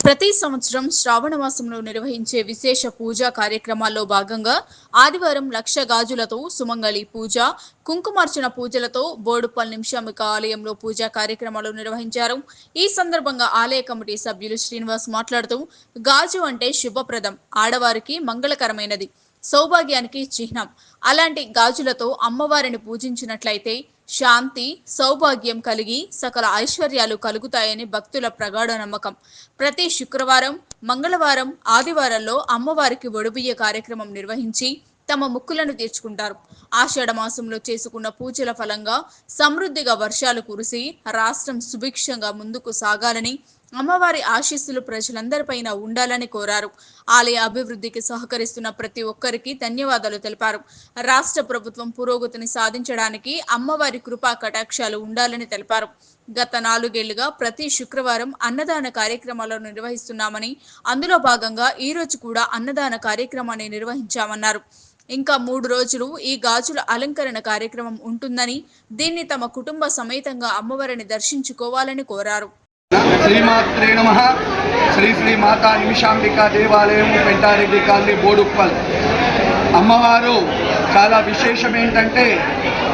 ప్రతి సంవత్సరం శ్రావణ మాసంలో నిర్వహించే విశేష పూజా కార్యక్రమాల్లో భాగంగా ఆదివారం లక్ష గాజులతో సుమంగళి పూజ కుంకుమార్చన పూజలతో బోడుపల్ నిమిషాంబిక ఆలయంలో పూజా కార్యక్రమాలు నిర్వహించారు. ఈ సందర్భంగా ఆలయ కమిటీ సభ్యులు శ్రీనివాస్ మాట్లాడుతూ గాజు అంటే శుభప్రదం ఆడవారికి మంగళకరమైనది. సౌభాగ్యానికి చిహ్నం. అలాంటి గాజులతో అమ్మవారిని పూజించినట్లయితే శాంతి సౌభాగ్యం కలిగి సకల ఐశ్వర్యాలు కలుగుతాయని భక్తుల ప్రగాఢ నమ్మకం. ప్రతి శుక్రవారం మంగళవారం ఆదివారాల్లో అమ్మవారికి ఒడిబియ్య కార్యక్రమం నిర్వహించి తమ ముక్కులను తీర్చుకుంటారు. ఆషాఢ మాసంలో చేసుకున్న పూజల ఫలంగా సమృద్ధిగా వర్షాలు కురిసి రాష్ట్రం సుభిక్షంగా ముందుకు సాగాలని అమ్మవారి ఆశీస్సులు ప్రజలందరిపైన ఉండాలని కోరారు. ఆలయ అభివృద్ధికి సహకరిస్తున్న ప్రతి ఒక్కరికి ధన్యవాదాలు తెలిపారు. రాష్ట్ర ప్రభుత్వం పురోగతిని సాధించడానికి అమ్మవారి కృపా కటాక్షాలు ఉండాలని తెలిపారు. గత నాలుగేళ్ళుగా ప్రతి శుక్రవారం అన్నదాన కార్యక్రమాలను నిర్వహిస్తున్నామని అందులో భాగంగా ఈ రోజు కూడా అన్నదాన కార్యక్రమాన్ని నిర్వహించామన్నారు. ఇంకా మూడు రోజులు ఈ గాజుల అలంకరణ కార్యక్రమం ఉంటుందని దీన్ని తమ కుటుంబ సమేతంగా అమ్మవారిని దర్శించుకోవాలని కోరారు. శ్రీమాత్రే నమ. శ్రీ శ్రీ మాతా నిమిషాంబిక దేవాలయం పెంటారెడ్డి కాలనీ బోడుప్పల్. అమ్మవారు చాలా విశేషం ఏంటంటే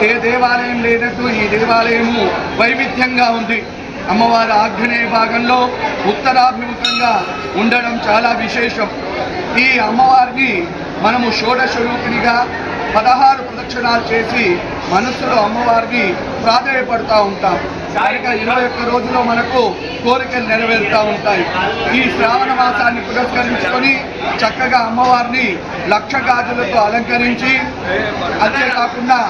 ఏ దేవాలయం లేనట్టు ఈ దేవాలయము వైవిధ్యంగా ఉంది. అమ్మవారి ఆగ్నేయ భాగంలో ఉత్తరాభిముఖంగా ఉండడం చాలా విశేషం. ఈ అమ్మవారిని మనము షోడశరూపిణిగా పదహారు ప్రదక్షిణాలు చేసి మనస్సులో అమ్మవారిని ప్రాధాయపడుతూ ఉంటాం కనుక ఇరవై ఒక్క రోజుల్లో మనకు కోరికలు నెరవేరుతూ ఉంటాయి. ఈ శ్రావణ మాసాన్ని పురస్కరించుకొని చక్కగా అమ్మవారిని లక్ష గాజులతో అలంకరించి అంతేకాకుండా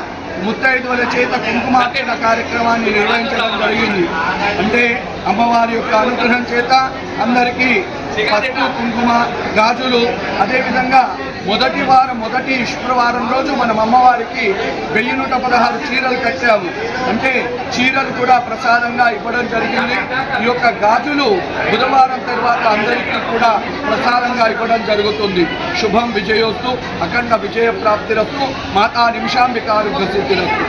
ముత్తైదువుల చేత కుంకుమార్చన కార్యక్రమాన్ని నిర్వహించడం జరిగింది. అంటే అమ్మవారి యొక్క అనుగ్రహం చేత అందరికీ పసుపు కుంకుమ గాజులు అదేవిధంగా మొదటి వారం మొదటి శుక్రవారం రోజు మనం అమ్మవారికి వెయ్యి నూట పదహారు చీరలు కట్టాము. అంటే చీరలు కూడా ప్రసాదంగా ఇవ్వడం జరిగింది. ఈ యొక్క గాజులు బుధవారం తర్వాత అందరికీ కూడా ప్రసాదంగా ఇవ్వడం జరుగుతుంది. శుభం విజయోస్తు అఖండ విజయ ప్రాప్తిరస్తు మాతా నిమిషాంబికారు సిద్ధిరస్తు.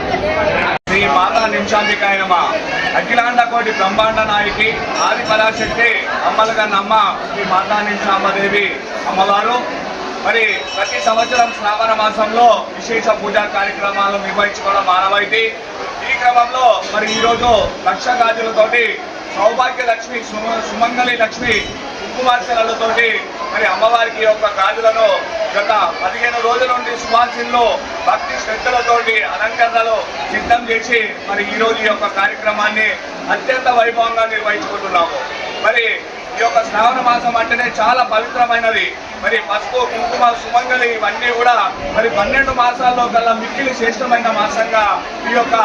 శ్రీ మాతా నిమిషాంబికాయ నమ. అఖిలాండ కోటి బ్రహ్మాండ నాయకి ఆది పరాశక్తి అమ్మలుగా నమ్మ శ్రీ మాతా నిమిషాంబదేవి అమ్మవారు. మరి ప్రతి సంవత్సరం శ్రావణ మాసంలో విశేష పూజా కార్యక్రమాలు నిర్వహించుకోవడం మానవాయితీ ఈ క్రమంలో మరి ఈరోజు లక్ష గాజులతోటి సౌభాగ్య లక్ష్మి సుమ సుమంగళి లక్ష్మి కుంకుమార్చలతోటి మరి అమ్మవారికి యొక్క గాజులను గత పదిహేను రోజుల నుండి సువాసిల్లో భక్తి శ్రద్ధలతోటి అలంకరణలు సిద్ధం చేసి మరి ఈ రోజు యొక్క కార్యక్రమాన్ని అత్యంత వైభవంగా నిర్వహించుకుంటున్నాము. మరి ఈ యొక్క శ్రావణ మాసం అంటేనే చాలా పవిత్రమైనది. మరి పసుపు కుంకుమ సుమంగళి ఇవన్నీ కూడా మరి పన్నెండు మాసాల్లో కల్లా మిక్కిలి శ్రేష్టమైన మాసంగా ఈ యొక్క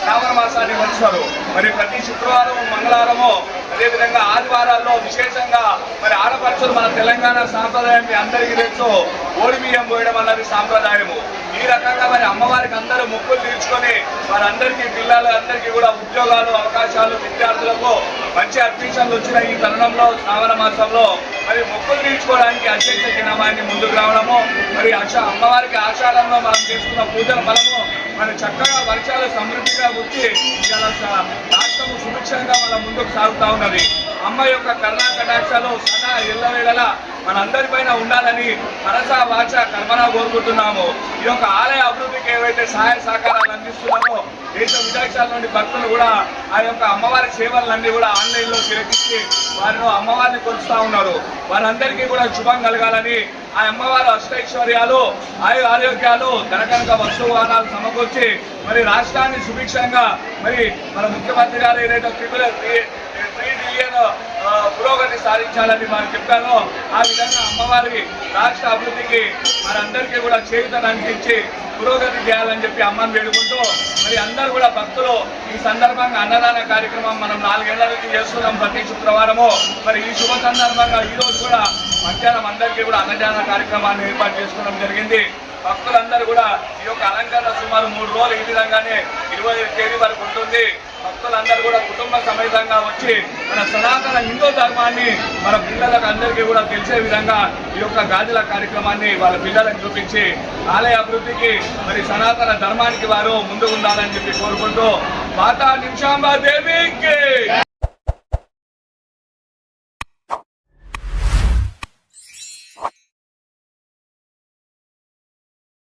శ్రావణ మాసాన్ని మలుస్తారు. మరి ప్రతి శుక్రవారం మంగళవారము అదేవిధంగా ఆదివారాల్లో విశేషంగా మరి ఆడపడుచులు మన తెలంగాణ సాంప్రదాయం అందరికీ తెలుసు. ఓడి బియ్యం పోయడం అన్నది సాంప్రదాయము. ఈ రకంగా మరి అమ్మవారికి అందరూ ముక్కులు తీర్చుకొని వారందరికీ పిల్లలు అందరికీ కూడా ఉద్యోగాలు అవకాశాలు విద్యార్థులకు మంచి అడ్మిషన్లు వచ్చిన ఈ తరుణంలో శ్రావణ మాసంలో మరి మొక్కులు తీర్చుకోవడానికి అధ్యక్ష దినమాన్ని ముందుకు రావడము మరి ఆశ అమ్మవారికి ఆషాఢంలో మనం చేసుకున్న పూజల ఫలము మరి చక్కగా వర్షాలు సమృద్ధిగా వచ్చి రాష్ట్రము సుభిక్షంగా మనం ముందుకు సాగుతా ఉన్నది. అమ్మ యొక్క కరుణా కటాక్షాలు సదా ఎల్లవేళలా మనందరిపైన ఉండాలని మనస వాచ కర్మన కోరుకుంటున్నాము ఈ యొక్క ఆలయ అభివృద్ధికి ఏవైతే సహాయ సహకారాలు అందిస్తున్నామో దేశ విదేశాల నుండి భక్తులు కూడా ఆ యొక్క అమ్మవారి సేవలన్నీ కూడా ఆన్లైన్లో తిరగించి వారిలో అమ్మవారిని కొలుస్తూ ఉన్నారు వారందరికీ కూడా శుభం కలగాలని ఆ అమ్మవారి అష్టైశ్వర్యాలు ఆయు ఆరోగ్యాలు ధనకనక వస్తు వాహనాలు సమకూర్చి మరి రాష్ట్రాన్ని సుభిక్షంగా మరి మన ముఖ్యమంత్రి గారు ఏదైతే ట్రిపుల్ త్రీ ట్రిలియన్ పురోగతి సాధించాలని మనం చెప్పారో ఆ విధంగా అమ్మవారి రాష్ట్ర అభివృద్ధికి మనందరికీ కూడా చేయుతను అందించి పురోగతి చేయాలని చెప్పి అమ్మని వేడుకుంటూ మరి అందరూ కూడా భక్తులు ఈ సందర్భంగా అన్నదాన కార్యక్రమం మనం నాలుగేళ్ళ నుంచి చేస్తున్నాం ప్రతి శుక్రవారము. మరి ఈ శుభ సందర్భంగా ఈరోజు కూడా మధ్యాహ్నం అందరికీ కూడా అన్నదాన కార్యక్రమాన్ని ఏర్పాటు చేసుకోవడం జరిగింది. భక్తులందరూ కూడా ఈ యొక్క అలంకరణ సుమారు మూడు రోజులు ఈ విధంగానే ఇరవై తేదీ వరకు ఉంటుంది. భక్తులందరూ కూడా కుటుంబ సమేతంగా వచ్చి మన సనాతన హిందూ ధర్మాన్ని మన పిల్లలకు అందరికీ కూడా తెలిసే విధంగా ఈ యొక్క గాజుల కార్యక్రమాన్ని వాళ్ళ పిల్లలకు చూపించి ఆలయ అభివృద్ధికి మరి సనాతన ధర్మానికి వారు ముందుకు ఉండాలని చెప్పి కోరుకుంటూ మాతా నిమిషాంబా దేవికి!